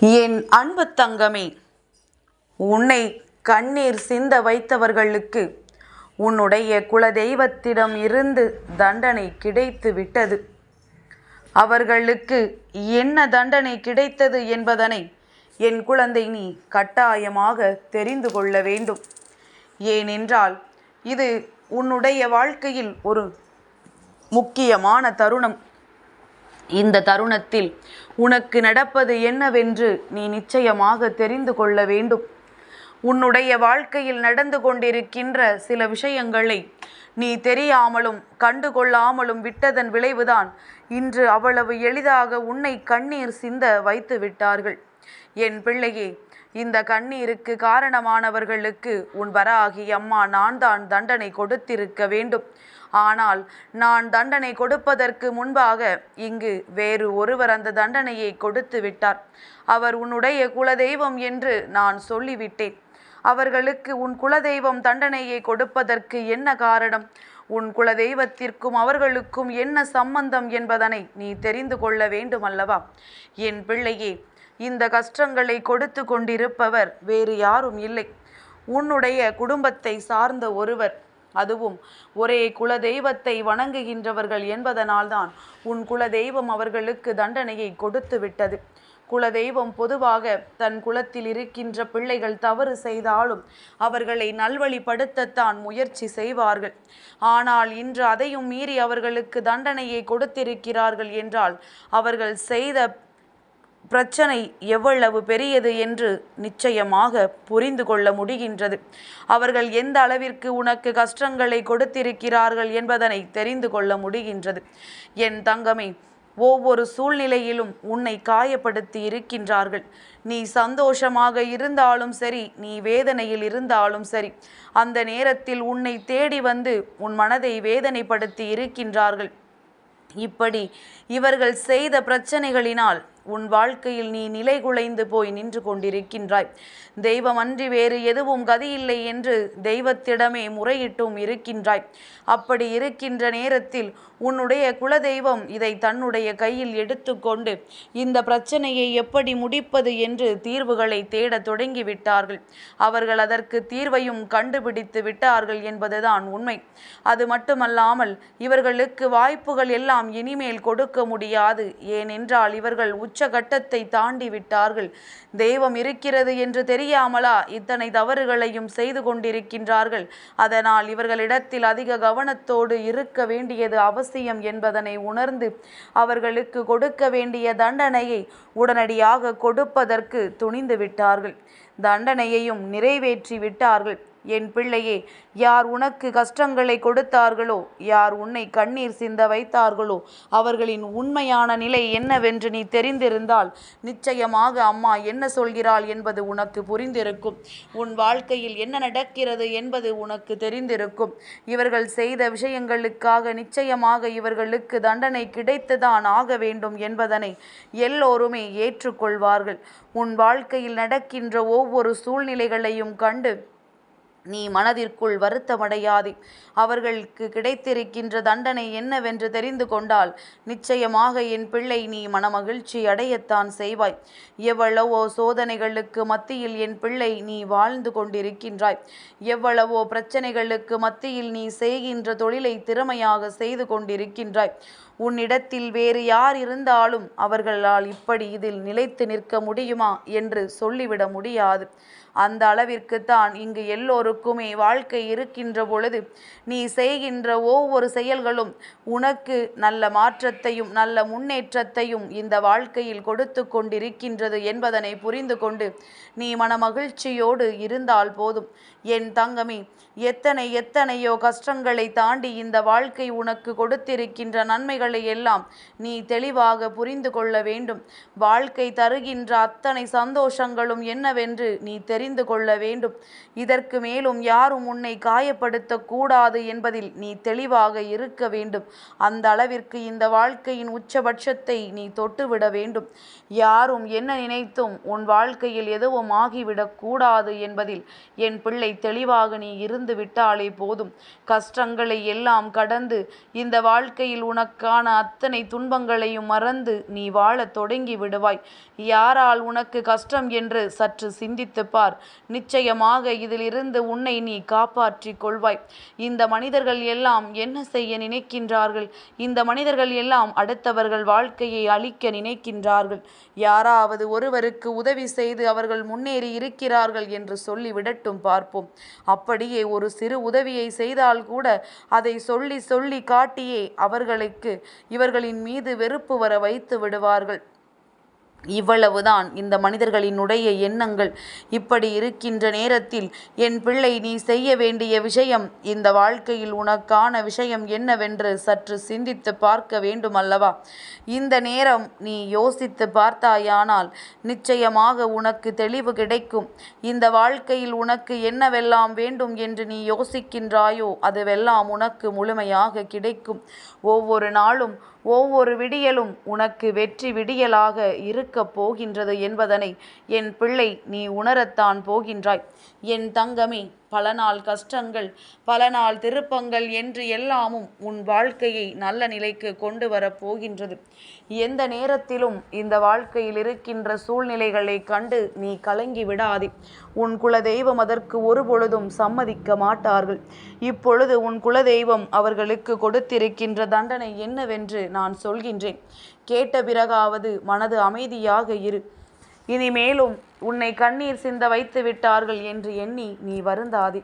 என் அன்பு தங்கமே உன்னை கண்ணீர் சிந்த வைத்தவர்களுக்கு உன்னுடைய குலதெய்வத்திடம் இருந்து தண்டனை கிடைத்து விட்டது. அவர்களுக்கு என்ன தண்டனை கிடைத்தது என்பதனை என் குழந்தை நீ கட்டாயமாக தெரிந்து கொள்ள வேண்டும். ஏனென்றால் இது உன்னுடைய வாழ்க்கையில் ஒரு முக்கியமான தருணம். இந்த தருணத்தில் உனக்கு நடப்பது என்னவென்று நீ நிச்சயமாக தெரிந்து கொள்ள வேண்டும். உன்னுடைய வாழ்க்கையில் நடந்து கொண்டிருக்கின்ற சில விஷயங்களை நீ தெரியாமலும் கண்டுகொள்ளாமலும் விட்டதன் விளைவுதான் இன்று அவ்வளவு எளிதாக உன்னை கண்ணீர் சிந்த வைத்து விட்டார்கள். என் பிள்ளையே இந்த கண்ணீருக்கு காரணமானவர்களுக்கு உன் வராகி அம்மா நான் தான் தண்டனை கொடுத்திருக்க வேண்டும். ஆனால் நான் தண்டனை கொடுப்பதற்கு முன்பாக இங்கு வேறு ஒருவர் அந்த தண்டனையை கொடுத்து விட்டார். அவர் உன்னுடைய குலதெய்வம் என்று நான் சொல்லிவிட்டேன். அவர்களுக்கு உன் குலதெய்வம் தண்டனையை கொடுப்பதற்கு என்ன காரணம்? உன் குலதெய்வத்திற்கும் அவர்களுக்கும் என்ன சம்பந்தம் என்பதனை நீ தெரிந்து கொள்ள வேண்டுமல்லவா? என் பிள்ளையே இந்த கஷ்டங்களை கொடுத்து கொண்டிருப்பவர் வேறு யாரும் இல்லை. உன்னுடைய குடும்பத்தை சார்ந்த ஒருவர் அதுவும் ஒரே குலதெய்வத்தை வணங்குகின்றவர்கள் என்பதனால்தான் உன் குலதெய்வம் அவர்களுக்கு தண்டனையை கொடுத்து விட்டது. குலதெய்வம் பொதுவாக தன் குலத்தில் இருக்கின்ற பிள்ளைகள் தவறு செய்தாலும் அவர்களை நல்வழிப்படுத்தத்தான் முயற்சி செய்வார்கள். ஆனால் இன்று அதையும் மீறி அவர்களுக்கு தண்டனையை கொடுத்திருக்கிறார்கள் என்றால் அவர்கள் செய்த பிரச்சனை எவ்வளவு பெரியது என்று நிச்சயமாக புரிந்து கொள்ள முடிகின்றது. அவர்கள் எந்த அளவிற்கு உனக்கு கஷ்டங்களை கொடுத்திருக்கிறார்கள் என்பதனை தெரிந்து கொள்ள முடிகின்றது. என் தங்கமே ஒவ்வொரு சூழ்நிலையிலும் உன்னை காயப்படுத்தி இருக்கின்றார்கள். நீ சந்தோஷமாக இருந்தாலும் சரி நீ வேதனையில் இருந்தாலும் சரி அந்த நேரத்தில் உன்னை தேடி வந்து உன் மனதை வேதனைப்படுத்தி இருக்கின்றார்கள். இப்படி இவர்கள் செய்த பிரச்சனைகளினால் உன் வாழ்க்கையில் நீ நிலை குலைந்து போய் நின்று கொண்டிருக்கின்றாய். தெய்வம் அன்றி வேறு எதுவும் கதியில்லை என்று தெய்வத்திடமே முறையிட்டும் இருக்கின்றாய். அப்படி இருக்கின்ற நேரத்தில் உன்னுடைய குலதெய்வம் இதை தன்னுடைய கையில் எடுத்துக்கொண்டு இந்த பிரச்சனையை எப்படி முடிப்பது என்று தீர்வுகளை தேட தொடங்கிவிட்டார்கள். அவர்கள் அதற்கு தீர்வையும் கண்டுபிடித்து விட்டார்கள் என்பதுதான் உண்மை. அது மட்டுமல்லாமல் இவர்களுக்கு வாய்ப்புகள் எல்லாம் இனிமேல் கொடுக்க முடியாது. ஏனென்றால் இவர்கள் உச்சகட்டத்தை தாண்டி விட்டார்கள். தெய்வம் இருக்கிறது என்று தெரியாமலா இத்தனை தவறுகளையும் செய்து கொண்டிருக்கின்றார்கள். அதனால் இவர்களிடத்தில் அதிக கவனத்தோடு இருக்க வேண்டியது அவசியம். என்பதனை உணர்ந்து அவர்களுக்கு கொடுக்க வேண்டிய தண்டனையை உடனடியாக கொடுப்பதற்கு துணிந்து விட்டார்கள். தண்டனையையும் நிறைவேற்றி விட்டார்கள். என் பிள்ளையே யார் உனக்கு கஷ்டங்களை கொடுத்தார்களோ யார் உன்னை கண்ணீர் சிந்த வைத்தார்களோ அவர்களின் உண்மையான நிலை என்னவென்று நீ தெரிந்திருந்தால் நிச்சயமாக அம்மா என்ன சொல்கிறாள் என்பது உனக்கு புரிந்திருக்கும். உன் வாழ்க்கையில் என்ன நடக்கிறது என்பது உனக்கு தெரிந்திருக்கும். இவர்கள் செய்த விஷயங்களுக்காக நிச்சயமாக இவர்களுக்கு தண்டனை கிடைத்துதான் ஆக வேண்டும் என்பதனை எல்லோருமே ஏற்றுக்கொள்வார்கள். உன் வாழ்க்கையில் நடக்கின்ற ஒவ்வொரு சூழ்நிலைகளையும் கண்டு நீ மனதிற்குள் வருத்தமடையாதே. அவர்களுக்கு கிடைத்திருக்கின்ற தண்டனை என்னவென்று தெரிந்து கொண்டால் நிச்சயமாக என் பிள்ளை நீ மனமகிழ்ச்சி அடையத்தான் செய்வாய். எவ்வளவோ சோதனைகளுக்கு மத்தியில் என் பிள்ளை நீ வாழ்ந்து கொண்டிருக்கின்றாய். எவ்வளவோ பிரச்சனைகளுக்கு மத்தியில் நீ செய்கின்ற தொழிலை திறமையாக செய்து கொண்டிருக்கின்றாய். உன்னிடத்தில் வேறு யார் இருந்தாலும் அவர்களால் இப்படி இதில் நிலைத்து நிற்க முடியுமா என்று சொல்லிவிட முடியாது. அந்த அளவிற்குத்தான் இங்கு எல்லோருக்குமே வாழ்க்கை இருக்கின்ற பொழுது நீ செய்கின்ற ஒவ்வொரு செயல்களும் உனக்கு நல்ல மாற்றத்தையும் நல்ல முன்னேற்றத்தையும் இந்த வாழ்க்கையில் கொடுத்து கொண்டிருக்கின்றது என்பதனை புரிந்து கொண்டு நீ மனமகிழ்ச்சியோடு இருந்தால் போதும். என் தங்கமே எத்தனை எத்தனையோ கஷ்டங்களை தாண்டி இந்த வாழ்க்கை உனக்கு கொடுத்திருக்கின்ற நன்மைகளை எல்லாம் நீ தெளிவாக புரிந்து கொள்ள வேண்டும். வாழ்க்கை தருகின்ற அத்தனை சந்தோஷங்களும் என்னவென்று நீ தெரிந்து கொள்ள வேண்டும். இதற்கு மேலும் யாரும் உன்னை காயப்படுத்தக்கூடாது என்பதில் நீ தெளிவாக இருக்க வேண்டும். அந்த அளவிற்கு இந்த வாழ்க்கையின் உச்சபட்சத்தை நீ தொட்டுவிட வேண்டும். யாரும் என்ன நினைத்தும் உன் வாழ்க்கையில் எதுவும் ஆகிவிடக் கூடாது என்பதில் என் பிள்ளை தெளிவாக நீ இருந்து விட்டாலே போதும். கஷ்டங்களை எல்லாம் கடந்து இந்த வாழ்க்கையில் உனக்கான அத்தனை துன்பங்களையும் மறந்து நீ வாழத் தொடங்கி விடுவாய். யாரால் உனக்கு கஷ்டம் என்று சற்று சிந்தித்துப்பார் பார் நிச்சயமாக இதிலிருந்து உன்னை நீ காப்பாற்றிக் கொள்வாய். இந்த மனிதர்கள் எல்லாம் என்ன செய்ய நினைக்கின்றார்கள்? இந்த மனிதர்கள் எல்லாம் அடுத்தவர்கள் வாழ்க்கையை அழிக்க நினைக்கின்றார்கள். யாராவது ஒருவருக்கு உதவி செய்து அவர்கள் முன்னேறி இருக்கிறார்கள் என்று சொல்லி விடட்டும் பார்ப்போம். அப்படியே ஒரு சிறு உதவியை செய்தால் கூட அதை சொல்லி சொல்லி காட்டியே அவர்களுக்கு இவர்களின் மீது வெறுப்பு வர வைத்து விடுவார்கள். இவ்வளவுதான். இந்த மனிதர்களினுடைய எண்ணங்கள் இப்படி இருக்கின்ற நேரத்தில் என் பிள்ளை நீ செய்ய வேண்டிய விஷயம் இந்த வாழ்க்கையில் உனக்கான விஷயம் என்னவென்று சற்று சிந்தித்து பார்க்க வேண்டும் அல்லவா இந்த நேரம் நீ யோசித்து பார்த்தாயானால் நிச்சயமாக உனக்கு தெளிவு கிடைக்கும். இந்த வாழ்க்கையில் உனக்கு என்னவெல்லாம் வேண்டும் என்று நீ யோசிக்கின்றாயோ அதுவெல்லாம் உனக்கு முழுமையாக கிடைக்கும். ஒவ்வொரு நாளும் ஒவ்வொரு விடியலும் உனக்கு வெற்றி விடியலாக இருக்கப் போகின்றது என்பதனை என் பிள்ளை நீ உணரத்தான் போகின்றாய். என் தங்கமே பல நாள் கஷ்டங்கள் பல நாள் திருப்பங்கள் என்று எல்லாமும் உன் வாழ்க்கையை நல்ல நிலைக்கு கொண்டு வரப்போகின்றது எந்த நேரத்திலும் இந்த வாழ்க்கையில் இருக்கின்ற சூழ்நிலைகளை கண்டு நீ கலங்கி விடாதே. உன் குலதெய்வம் அதற்கு ஒரு பொழுதும் சம்மதிக்க மாட்டார்கள். இப்பொழுது உன் குலதெய்வம் அவர்களுக்கு கொடுத்திருக்கின்ற தண்டனை என்னவென்று நான் சொல்கின்றேன். கேட்ட பிறகாவது மனது அமைதியாக இரு. இனிமேலும் உன்னை கண்ணீர் சிந்த வைத்து விட்டார்கள் என்று எண்ணி நீ வருந்தாதே.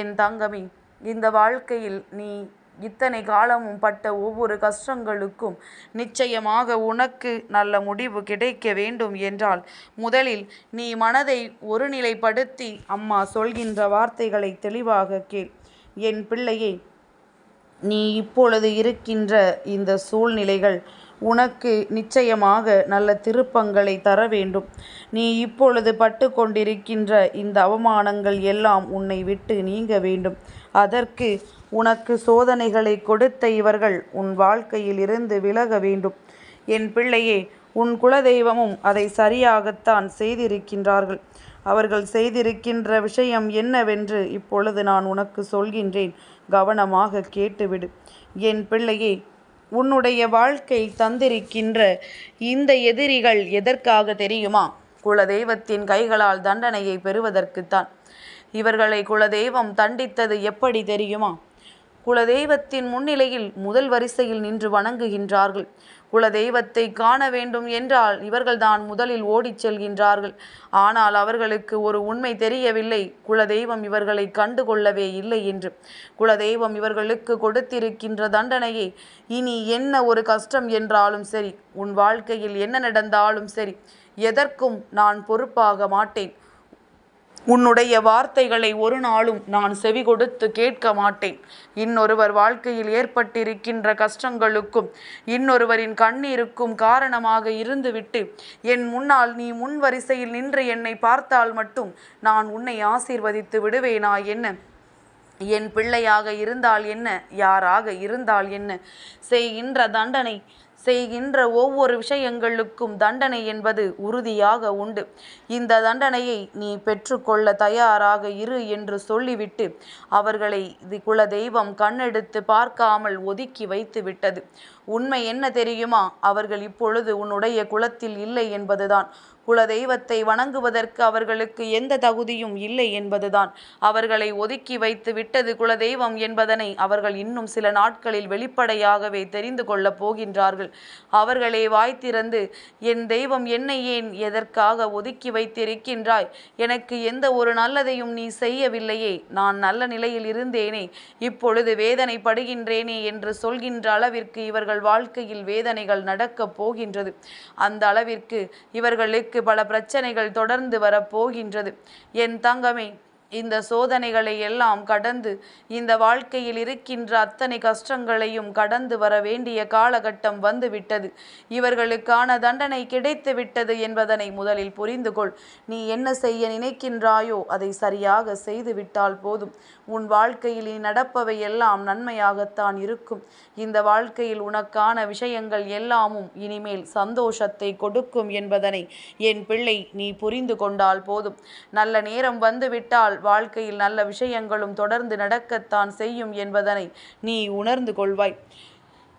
என் தங்கமே இந்த வாழ்க்கையில் நீ இத்தனை காலமும் பட்ட ஒவ்வொரு கஷ்டங்களுக்கும் நிச்சயமாக உனக்கு நல்ல முடிவு கிடைக்க வேண்டும் என்றால் முதலில் நீ மனதை ஒருநிலைப்படுத்தி அம்மா சொல்கின்ற வார்த்தைகளை தெளிவாக கேள். என் பிள்ளையே நீ இப்பொழுது இருக்கின்ற இந்த சூழ்நிலைகள் உனக்கு நிச்சயமாக நல்ல திருப்பங்களை தர வேண்டும். நீ இப்பொழுது பட்டு கொண்டிருக்கின்ற இந்த அவமானங்கள் எல்லாம் உன்னை விட்டு நீங்க வேண்டும். அதற்கு உனக்கு சோதனைகளை கொடுத்த இவர்கள் உன் வாழ்க்கையில் இருந்து விலக வேண்டும். என் பிள்ளையே உன் குலதெய்வமும் அதை சரியாகத்தான் செய்திருக்கின்றார்கள். அவர்கள் செய்திருக்கின்ற விஷயம் என்னவென்று இப்பொழுது நான் உனக்கு சொல்கின்றேன். கவனமாக கேட்டுவிடு. என் பிள்ளையே உன்னுடைய வாழ்க்கை தந்திருக்கின்ற இந்த எதிரிகள் எதற்காக தெரியுமா? குலதெய்வத்தின் கைகளால் தண்டனையை பெறுவதற்குத்தான். இவர்களை குலதெய்வம் தண்டித்தது எப்படி தெரியுமா? குலதெய்வத்தின் முன்னிலையில் முதல் வரிசையில் நின்று வணங்குகின்றார்கள். குலதெய்வத்தை காண வேண்டும் என்றால் இவர்கள்தான் முதலில் ஓடிச் செல்கின்றார்கள். ஆனால் அவர்களுக்கு ஒரு உண்மை தெரியவில்லை. குலதெய்வம் இவர்களை கண்டுகொள்ளவே இல்லை என்று. குலதெய்வம் இவர்களுக்கு கொடுத்திருக்கின்ற தண்டனையை. இனி என்ன ஒரு கஷ்டம் என்றாலும் சரி உன் வாழ்க்கையில் என்ன நடந்தாலும் சரி எதற்கும் நான் பொறுப்பாக மாட்டேன். உன்னுடைய வார்த்தைகளை ஒரு நாளும் நான் செவி கொடுத்து கேட்க மாட்டேன். இன்னொருவர் வாழ்க்கையில் ஏற்பட்டிருக்கின்ற கஷ்டங்களுக்கும் இன்னொருவரின் கண்ணீருக்கும் காரணமாக இருந்துவிட்டு என் முன்னால் நீ முன் வரிசையில் நின்று என்னை பார்த்தால் மட்டும் நான் உன்னை ஆசீர்வதித்து விடுவேனா என்ன? என் பிள்ளையாக இருந்தால் என்ன? யாராக இருந்தால் என்ன? செய்கின்ற தண்டனை செய்கின்ற ஒவ்வொரு விஷயங்களுக்கும் தண்டனை என்பது உறுதியாக உண்டு. இந்த தண்டனையை நீ பெற்றுக்கொள்ள தயாராக இரு என்று சொல்லிவிட்டு அவர்களை குல தெய்வம் கண்ணெடுத்து பார்க்காமல் ஒதுக்கி வைத்து விட்டது உண்மை என்ன தெரியுமா? அவர்கள் இப்பொழுது உன்னுடைய குலத்தில் இல்லை என்பதுதான். குலதெய்வத்தை வணங்குவதற்கு அவர்களுக்கு எந்த தகுதியும் இல்லை என்பதுதான். அவர்களை ஒதுக்கி வைத்து விட்டது குலதெய்வம் என்பதனை அவர்கள் இன்னும் சில நாட்களில் வெளிப்படையாகவே தெரிந்து கொள்ளப் போகின்றார்கள். அவர்களே வாய் திறந்து என் தெய்வம் என்னை ஏன் எதற்காக ஒதுக்கி வைத்திருக்கின்றாய்? எனக்கு எந்த ஒரு நல்லதையும் நீ செய்யவில்லையே. நான் நல்ல நிலையில் இருந்தேனே. இப்பொழுது வேதனைப்படுகின்றேனே என்று சொல்கின்ற அளவிற்கு இவர்கள் வாழ்க்கையில் வேதனைகள் நடக்கப் போகின்றது. அந்த அளவிற்கு இவர்களுக்கு பல பிரச்சனைகள் தொடர்ந்து வரப்போகின்றது என் தங்கமே இந்த சோதனைகளை எல்லாம் கடந்து இந்த வாழ்க்கையில் இருக்கின்ற அத்தனை கஷ்டங்களையும் கடந்து வர வேண்டிய காலகட்டம் வந்துவிட்டது. இவர்களுக்கான தண்டனை கிடைத்து விட்டது என்பதனை முதலில் புரிந்து கொள். நீ என்ன செய்ய நினைக்கின்றாயோ அதை சரியாக செய்து விட்டால் போதும். உன் வாழ்க்கையில் நீ நடப்பவை எல்லாம் நன்மையாகத்தான் இருக்கும். இந்த வாழ்க்கையில் உனக்கான விஷயங்கள் எல்லாமும் இனிமேல் சந்தோஷத்தை கொடுக்கும் என்பதனை என் பிள்ளை நீ புரிந்து கொண்டால் போதும். நல்ல நேரம் வந்துவிட்டால் வாழ்க்கையில் நல்ல விஷயங்களும் தொடர்ந்து நடக்கத்தான் செய்யும் என்பதனை நீ உணர்ந்து கொள்வாய்.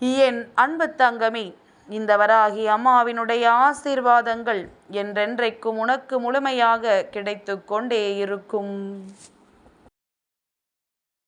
என் அன்பு தங்கமே இந்த வராகி அம்மாவினுடைய ஆசீர்வாதங்கள் என்றென்றைக்கும் உனக்கு முழுமையாக கிடைத்து கொண்டே இருக்கும்.